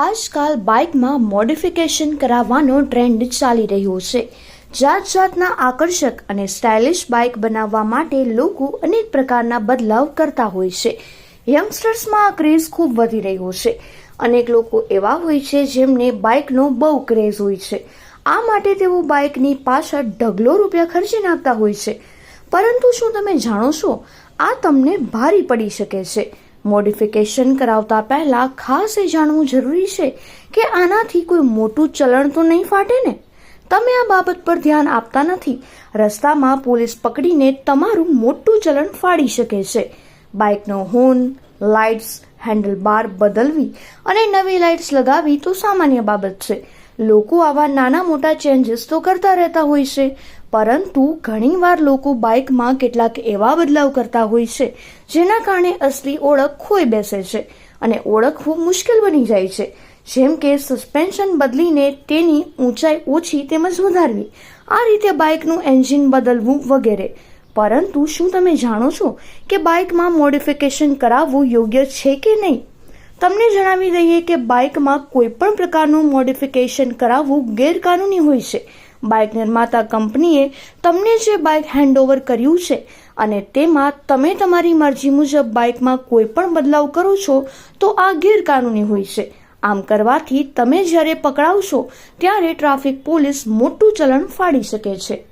આજકાલ બાઇકમાં મોડિફિકેશન કરાવવાનો ટ્રેન્ડ ચાલી રહ્યો છે. જાત જાતના આકર્ષક અને સ્ટાઇલિશ બાઇક બનાવવા માટે લોકો અનેક પ્રકારના બદલાવ કરતા હોય છે. યંગસ્ટર્સમાં આ ક્રેઝ ખૂબ વધી રહ્યો છે. અનેક લોકો એવા હોય છે જેમને બાઇકનો બહુ ક્રેઝ હોય છે. આ માટે તેઓ બાઇકની પાછળ ઢગલો રૂપિયા ખર્ચી નાખતા હોય છે. પરંતુ શું તમે જાણો છો? આ તમને ભારી પડી શકે છે. મોડિફિકેશન કરાવતા પહેલા ખાસ એ જાણવું જરૂરી છે કે આનાથી કોઈ મોટું ચલણ તો નહીં ફાટે ને? તમે આ બાબત પર ધ્યાન આપતા નથી. રસ્તામાં પોલીસ પકડીને તમારું મોટું ચલણ ફાડી શકે છે. બાઇકનો હોર્ન લાઇટ્સ હેન્ડલ બાર બદલવી અને નવી લાઇટ્સ લગાવી તો સામાન્ય બાબત છે. લોકો આવા નાના મોટા ચેન્જીસ તો કરતા રહેતા હોય છે. પરંતુ ઘણીવાર લોકો બાઇકમાં કેટલાક એવા બદલાવ કરતા હોય છે, જેના કારણે અસલી ઓળખ ખોઈ બેસે છે અને ઓળખવું મુશ્કેલ બની જાય છે. જેમ કે સસ્પેન્શન બદલીને તેની ઊંચાઈ ઓછી તેમજ વધારવી, આ રીતે બાઇકનું એન્જિન બદલવું વગેરે. પરંતુ શું તમે જાણો છો કે બાઇકમાં મોડિફિકેશન કરાવવું યોગ્ય છે કે નહીં? તમને જણાવી દઈએ કે બાઇકમાં કોઈ પણ પ્રકારનું મોડિફિકેશન કરાવવું ગેરકાનૂની હોય છે બાઇક નિર્માતા કંપનીએ તમને જે બાઇક હેન્ડઓવર કર્યું છે અને તેમાં તમે તમારી મરજી મુજબ બાઇકમાં કોઈ પણ બદલાવ કરો છો, તો આ ગેરકાનૂની હોય છે. આમ કરવાથી તમે જ્યારે પકડાવશો, ત્યારે ટ્રાફિક પોલીસ મોટું ચલણ ફાડી શકે છે.